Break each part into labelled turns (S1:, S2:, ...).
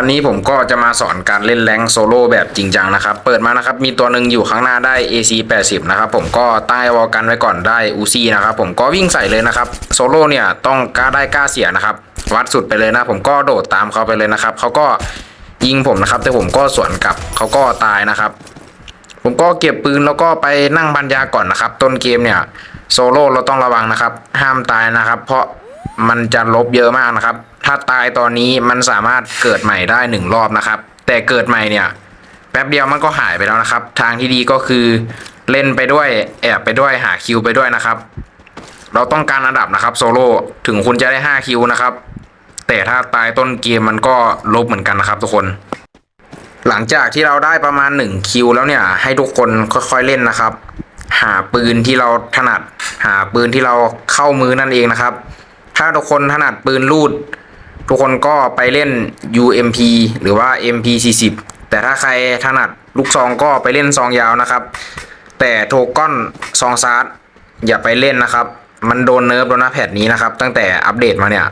S1: วันนี้ผมก็จะมาสอนการเล่นแรงโซโล่แบบจริงจังนะครับ เปิดมานะครับ มีตัวหนึ่งอยู่ข้างหน้าได้ AC 80 นะครับ ผมก็ใต้วอลกันไว้ก่อนได้อูซี่นะครับ ผมก็วิ่งใส่เลยนะครับ โซโล่เนี่ยต้องกล้าได้กล้าเสียนะครับ วัดสุดไปเลยนะ ผมก็โดดตามเขาไปเลยนะครับ เขาก็ยิงผมนะครับ แต่ผมก็สวนกลับ เขาก็ตายนะครับ ผมก็เก็บปืนแล้วก็ไปนั่งบรรยาก่อนนะครับ ต้นเกมเนี่ยโซโล่เราต้องระวังนะครับ ห้ามตายนะครับ เพราะมันจะลบเยอะมากนะครับ ถ้าตายตอนนี้มันสามารถเกิดใหม่ได้หนึ่งรอบนะครับ แต่เกิดใหม่เนี่ย แป๊บเดียวมันก็หายไปแล้วนะครับ ทางที่ดีก็คือเล่นไปด้วยแอบไปด้วยหาคิวไปด้วยนะครับ เราต้องการอันดับนะครับโซโล่ถึงคุณจะได้5คิวนะครับ แต่ถ้าตายต้นเกมมันก็ลบเหมือนกันนะครับทุกคน หลังจากที่เราได้ประมาณ1คิวแล้วเนี่ย ให้ทุกคนค่อยๆเล่นนะครับ หาปืนที่เราถนัด หาปืนที่เราเข้ามือนั่นเองนะครับ ถ้าทุกคนถนัดปืนลูด ทุกคนก็ไปเล่น UMP หรือว่า MP40 แต่ถ้าใครถนัดลูกซองก็ไปเล่นซองยาวนะครับ แต่โทก้อนซองซาร์ดอย่าไปเล่นนะครับ มันโดนเนิร์ฟแล้วนะแพทนี้นะครับ ตั้งแต่อัปเดตมาเนี่ย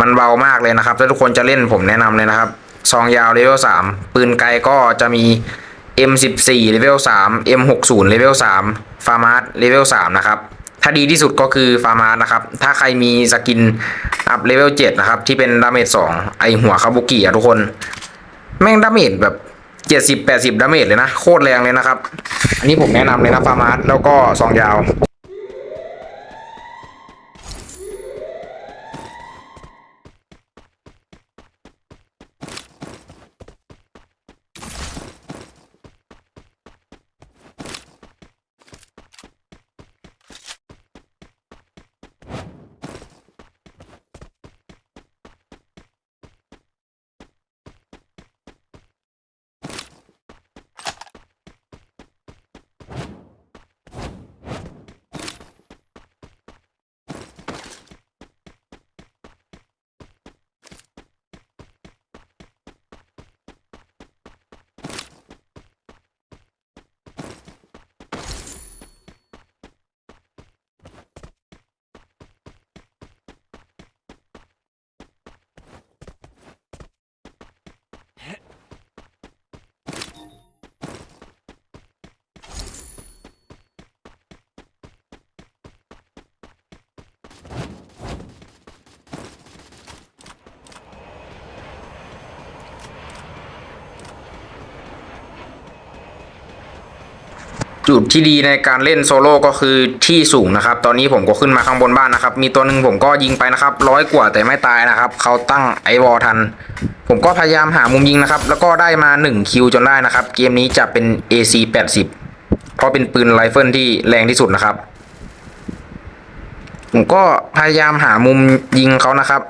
S1: มันเบามากเลยนะครับถ้าทุกคนจะเล่นผมแนะนำเลยนะครับ ซองยาวเลเวล3ปืนไกลก็จะมี M14 เลเวล3 M60 เลเวล3ฟาร์มาร์เลเวล3นะครับ ถ้าดีที่สุดก็คือฟาร์มานะครับ ถ้าใครมีสกินอัพเลเวล7นะครับ ที่เป็นดาเมจ2ไอหัวคาบุกิอะทุกคน แม่งดาเมจแบบเจ็ดสิบแปดสิบดาเมจเลยนะ โคตรแรงเลยนะครับ อันนี้ผมแนะนำเลยนะฟาร์มาแล้วก็ซองยาว จุดที่ดีในการเล่นโซโล่ก็คือที่สูงนะครับ ตอนนี้ผมก็ขึ้นมาข้างบนบ้านนะครับ มีตัวหนึ่งผมก็ยิงไปนะครับร้อยกว่าแต่ไม่ตายนะครับ เขาตั้งไอวอลทัน ผมก็พยายามหามุมยิงนะครับ แล้วก็ได้มา 1 คิวจนได้นะครับ เกมนี้จะเป็น AC 80 เพราะเป็นปืนไรเฟิลที่แรงที่สุดนะครับ ผมก็พยายามหามุมยิงเขานะครับ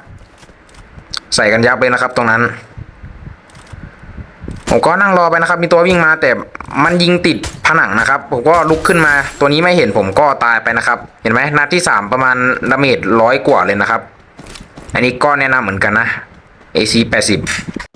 S1: ใส่กันยับเลยนะครับตรงนั้นผมก็นั่งรอไปนะครับ มีตัววิ่งมาแต่มันยิงติด ผนังนะครับ ผมก็ลุกขึ้นมา ตัวนี้ไม่เห็นผมก็ตายไปนะครับ เห็นไหมนัดที่สามประมาณดาเมจร้อยกว่าเลยนะครับ อันนี้ก็แนะนำเหมือนกันนะ AC 80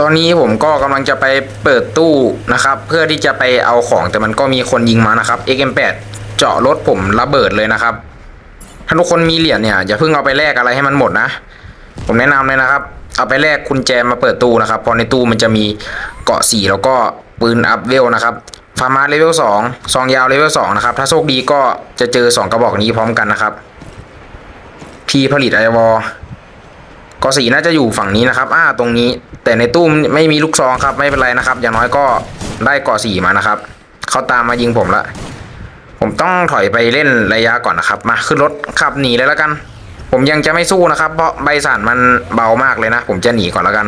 S1: ตอนนี้ผมก็กำลังจะไปเปิดตู้นะครับ เพื่อที่จะไปเอาของแต่มันก็มีคนยิงมานะครับ XM8 เจาะรถผมระเบิดเลยนะครับ ถ้าทุกคนมีเหรียญเนี่ยอย่าเพิ่งเอาไปแลกอะไรให้มันหมดนะ ผมแนะนำเลยนะครับ เอาไปแลกกุญแจมาเปิดตู้นะครับพราะในตู้มันจะมีเกาะสีแล้วก็ปืนอัพเวลนะครับฟาร์มาเลเวลสองซองยาวเลเวลสองนะครับ ถ้าโชคดีก็จะเจอสองกระบอกนี้พร้อมกันนะครับ พีผลิตไอวอ ก็อสีน่าจะอยู่ฝั่งนี้นะครับ อ่า ตรงนี้ แต่ในตู้ไม่มีลูกซองครับ ไม่เป็นไรนะครับ อย่างน้อยก็ได้กาะสีมานะครับ เขาตามมายิงผมละ ผมต้องถอยไปเล่นระยะก่อนนะครับ มาขึ้นรถขับหนีเลยแล้วกัน ผมยังจะไม่สู้นะครับ เพราะใบสั่นมันเบามากเลยนะ ผมจะหนีก่อนแล้วกัน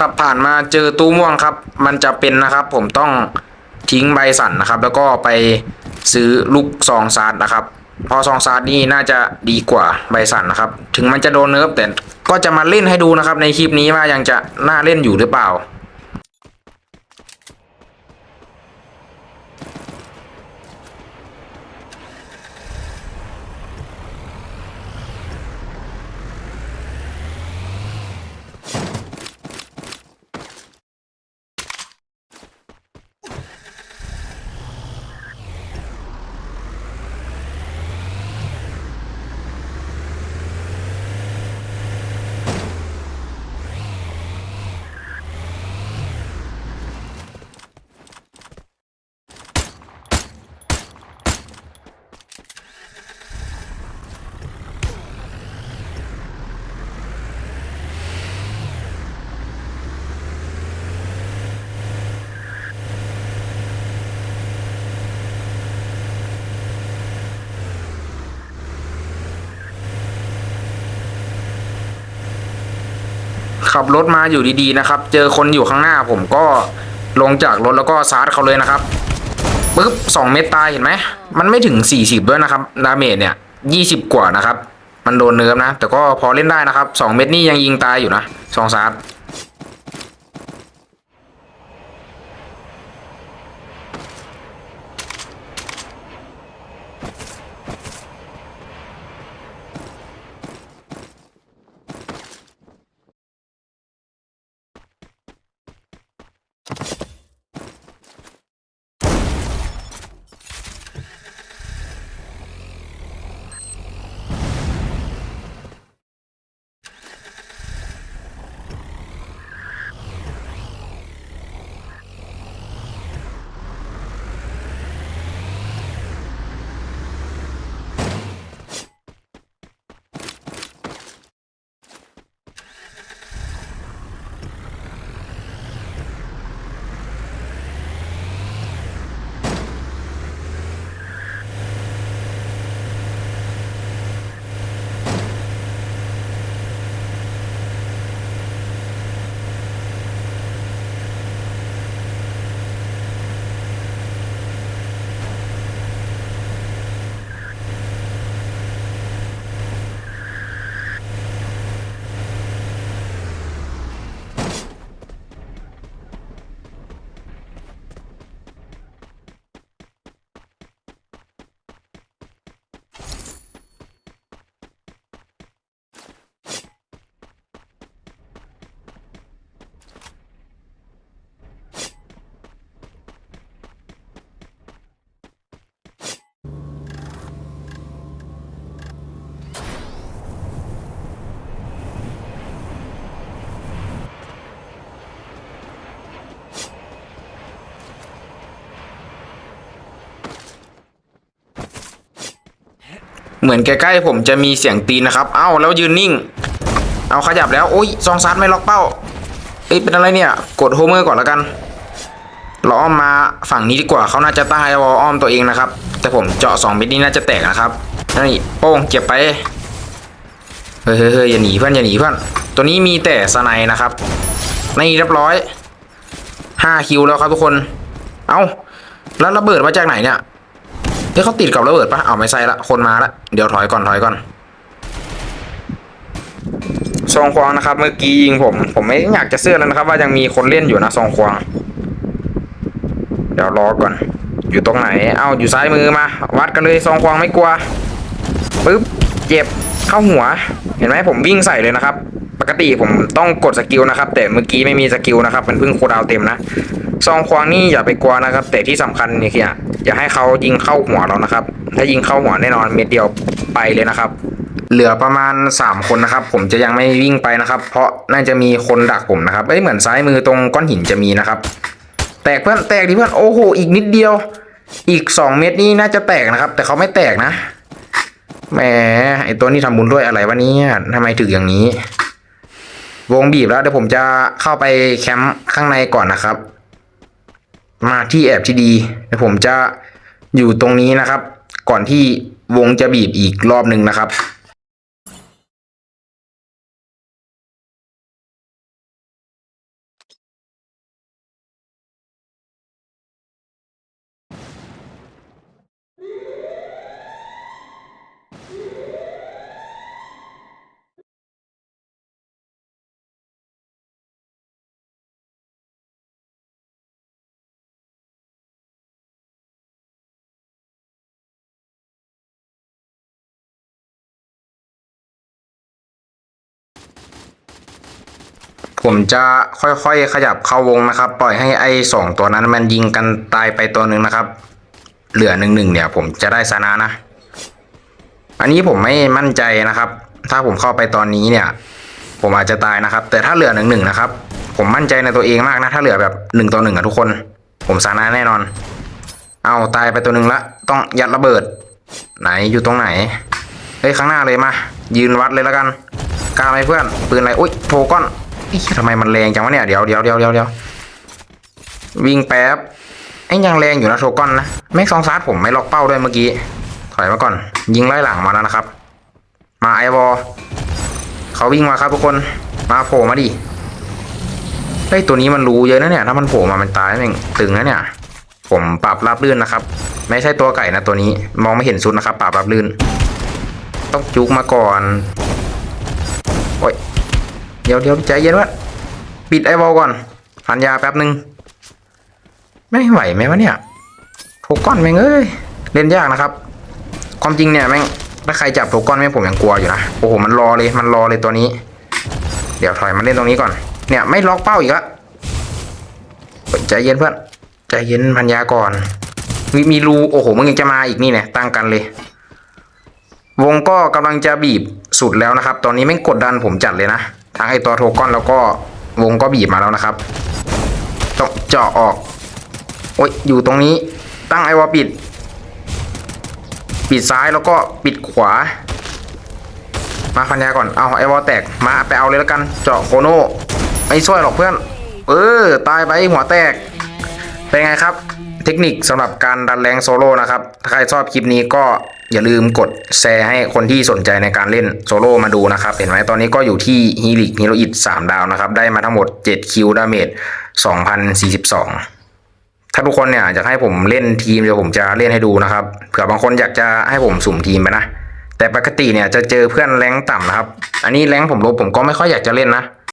S1: ขับผ่านมาเจอตู้ม่วงครับ มันจะเป็นนะครับ ผมต้องทิ้งใบสั่นนะครับ แล้วก็ไปซื้อลูกซองซาร์ดนะครับ พอซองซาร์ดนี่น่าจะดีกว่าใบสั่นนะครับ ถึงมันจะโดนเนิร์ฟแต่ก็จะมาเล่นให้ดูนะครับ ในคลิปนี้ว่ายังจะน่าเล่นอยู่หรือเปล่า ขับรถมาอยู่ดีๆนะครับ เจอคนอยู่ข้างหน้าผมก็ลงจากรถแล้วก็ซาร์ดเขาเลยนะครับปึ๊บสองเม็ดตายเห็นไหมมันไม่ถึงสี่สิบด้วยนะครับดาเมจเนี่ยยี่สิบกว่านะครับ มันโดนเนิร์ฟนะ แต่ก็พอเล่นได้นะครับสองเม็ดนี่ยังยิงตายอยู่นะสองซาร์ เหมือนใกล้ๆผมจะมีเสียงตีนนะครับ เอ้าแล้วยืนนิ่ง เอาขยับแล้ว โอ้ยซองซัดไม่ล็อกเป้า เอ้ยเป็นอะไรเนี่ย กดโฮเมอร์ก่อนแล้วกัน เราอ้อมมาฝั่งนี้ดีกว่าเขาน่าจะใต้วอลอ้อมตัวเองนะครับ แต่ผมเจาะสองเม็ดนี้น่าจะแตกนะครับนี่โป้งเก็บไปเฮ้ยเฮ้ยเฮ้ยอย่าหนีเพื่อนอย่าหนีเพื่อน ตัวนี้มีแต่สไนนะครับนี่เรียบร้อยห้าคิวแล้วครับทุกคน เอ้าแล้วระเบิดมาจากไหนเนี่ย เฮ้ยเขาติดกับระเบิดปะเอาไม่ใช่ละ คนมาละ เดี๋ยวถอยก่อนถอยก่อนซองควางนะครับ เมื่อกี้ยิงผม ผมไม่อยากจะเสื้อแล้วนะครับ ว่ายังมีคนเล่นอยู่นะซองควาง เดี๋ยวรอก่อน อยู่ตรงไหน เอาอยู่ซ้ายมือมา วัดกันเลยซองควางไม่กลัวปึ๊บเจ็บเข้าหัว เห็นไหมผมวิ่งใส่เลยนะครับ ปกติผมต้องกดสกิลนะครับ แต่เมื่อกี้ไม่มีสกิลนะครับ มันเพิ่งโคดาวเต็มนะ ซองควางนี่อย่าไปกลัวนะครับ แต่ที่สำคัญเนี่ยคืออย่าให้เขายิงเข้าหัวเรานะครับ ถ้ายิงเข้าหัวแน่นอนเม็ดเดียวไปเลยนะครับ เหลือประมาณ 3 คนนะครับ ผมจะยังไม่วิ่งไปนะครับ เพราะน่าจะมีคนดักผมนะครับเอ้ยเหมือนซ้ายมือตรงก้อนหินจะมีนะครับ แตกเพื่อนแตกดิเพื่อนโอ้โหอีกนิดเดียว อีก 2 เม็ดนี่น่าจะแตกนะครับ แต่เขาไม่แตกนะแหมไอตัวนี้ทำบุญด้วยอะไรวะเนี่ยทำไมถึงอย่างนี้ วงบีบแล้วเดี๋ยวผมจะเข้าไปแคมป์ข้างในก่อนนะครับ มาที่แอบที่ดีเดี๋ยวผมจะอยู่ตรงนี้นะครับ ก่อนที่วงจะบีบอีกรอบหนึ่งนะครับ ผมจะค่อยๆขยับเข้าวงนะครับ ปล่อยให้ไอ้สองตัวนั้นมันยิงกันตายไปตัวหนึ่งนะครับ เหลือหนึ่งหนึ่งเนี่ย ผมจะได้ชนะนะ อันนี้ผมไม่มั่นใจนะครับ ถ้าผมเข้าไปตอนนี้เนี่ย ผมอาจจะตายนะครับ แต่ถ้าเหลือหนึ่งหนึ่งนะครับ ผมมั่นใจในตัวเองมากนะ ถ้าเหลือแบบหนึ่งต่อหนึ่งอะทุกคน ผมชนะแน่นอน เอาตายไปตัวหนึ่งละ ต้องยัดระเบิด ไหนอยู่ตรงไหนเฮ้ยข้างหน้าเลยมายืนวัดเลยแล้วกันกล้าไหมเพื่อนปืนอะไรอุ้ยโทก้อน ทำไมมันแรงจังวะเนี่ยเดี๋ยวเดี๋ยวเดี๋ยวเดี๋ยวเดี๋ยววิ่งแป๊บไอ้ยังแรงอยู่นะโทก้อนนะแม็กซองซาร์ผมไม่ล็อกเป้าด้วยเมื่อกี้ถอยมาก่อน ยิงไล่หลังมาแล้วนะครับ มาไอวอเขาวิ่งมาครับทุกคนมาโผล่มาดิเฮ้ยตัวนี้มันรู้เยอะนะเนี่ย ถ้ามันโผล่มามันตายแม่งตึงนะเนี่ย ผมปรับราบลื่นนะครับ ไม่ใช่ตัวไก่นะตัวนี้มองไม่เห็นสุดนะครับปรับราบลื่น ต้องจุกมาก่อนโอ้ย เดี๋ยวเดี๋ยวใจเย็นวะปิดไอวอลก่อนพันยาแป๊บหนึ่งไม่ไหวไหมวะเนี่ยโทก้อนแม่งเอ้ยเล่นยากนะครับ ความจริงเนี่ยแม่งถ้าใครจับโทก้อนแม่งผมยังกลัวอยู่นะโอ้โหมันรอเลยมันรอเลยตัวนี้ เดี๋ยวถอยมาเล่นตรงนี้ก่อน เนี่ยไม่ล็อกเป้าอีกละใจเย็นเพื่อนใจเย็นพันยาก่อนมีมีรูโอ้โหมึงยังจะมาอีกนี่เนี่ยตั้งกันเลย วงก็กำลังจะบีบสุดแล้วนะครับ ตอนนี้ไม่งกดดันผมจัดเลยนะ ทั้งไอตัวโทก้อนแล้วก็วงก็บีบมาแล้วนะครับ ต้องเจาะออก โอ้ยอยู่ตรงนี้ตั้งไอวอปิด ปิดซ้ายแล้วก็ปิดขวา มาพันยาก่อนเอาไอวอแตกมาไปเอาเลยแล้วกัน เจาะโคโน่ไม่ช่วยหรอกเพื่อน เออ ตายไปหัวแตก เป็นไงครับ เทคนิคสำหรับการดันแรงโซโล่นะครับ ถ้าใครชอบคลิปนี้ก็ อย่าลืมกดแชร์ให้คนที่สนใจในการเล่นโซโล่มาดูนะครับ เห็นไหมตอนนี้ก็อยู่ที่ฮีลิกฮีโรอิด3ดาวนะครับ ได้มาทั้งหมด 7 คิวดาเมจ2042 ถ้าทุกคนเนี่ยอยากให้ผมเล่นทีมเดี๋ยวผมจะเล่นให้ดูนะครับ เผื่อบางคนอยากจะให้ผมสุ่มทีมไปนะ แต่ปกติเนี่ยจะเจอเพื่อนแรงต่ำนะครับ อันนี้แรงผมลบผมก็ไม่ค่อยอยากจะเล่นนะ